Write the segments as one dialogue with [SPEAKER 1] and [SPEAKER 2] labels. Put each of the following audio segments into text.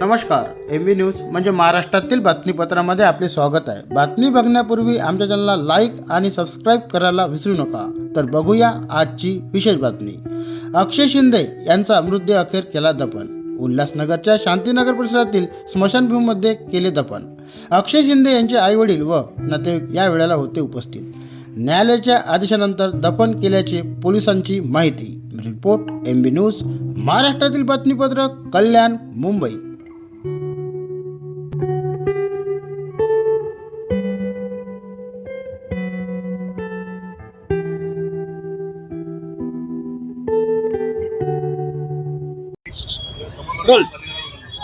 [SPEAKER 1] नमस्कार एम बी न्यूज म्हणजे महाराष्ट्रातील बातमीपत्रामध्ये आपले स्वागत आहे. बातमी बघण्यापूर्वी आमच्या चॅनलला लाईक आणि सबस्क्राईब करायला विसरू नका. तर बघूया आजची विशेष बातमी. अक्षय शिंदे यांचा मृत्यू अखेर केला दफन. उल्हासनगरच्या शांतीनगर परिसरातील स्मशानभूमीमध्ये केले दफन. अक्षय शिंदे यांचे आईवडील व नातेवाईक या वेळेला होते उपस्थित. न्यायालयाच्या आदेशानंतर दफन केल्याची पोलिसांची माहिती. रिपोर्ट एम बी न्यूज महाराष्ट्रातील बातमीपत्र कल्याण मुंबई.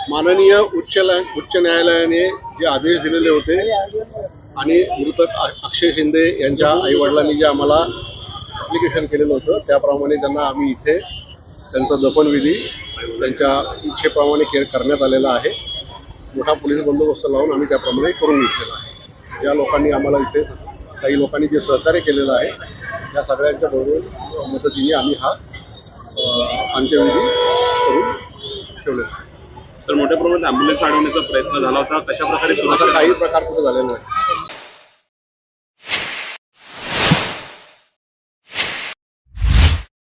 [SPEAKER 2] माननीय उच्च उच्च न्यायालयाने जे आदेश दिलेले होते आणि मृतक अक्षय शिंदे यांच्या आई वडिलांनी जे आम्हाला ॲप्लिकेशन केलेलं होतं त्याप्रमाणे त्यांना आम्ही इथे त्यांचा दफनविधी त्यांच्या इच्छेप्रमाणे के करण्यात आलेला आहे. मोठा पोलीस बंदोबस्त लावून आम्ही त्याप्रमाणे करून घेतलेला आहे. या लोकांनी आम्हाला इथे काही लोकांनी जे सहकार्य केलेलं आहे या सगळ्यांच्या बरोबर मदतीने आम्ही हा अंत्यविधी करून ठेवलेला आहे
[SPEAKER 3] तर मोठ्या प्रमाणात अँब्युलन्स अडवण्याचा प्रयत्न झाला होता. कशा प्रकारे
[SPEAKER 2] काही प्रकार कुठे झालेला नाही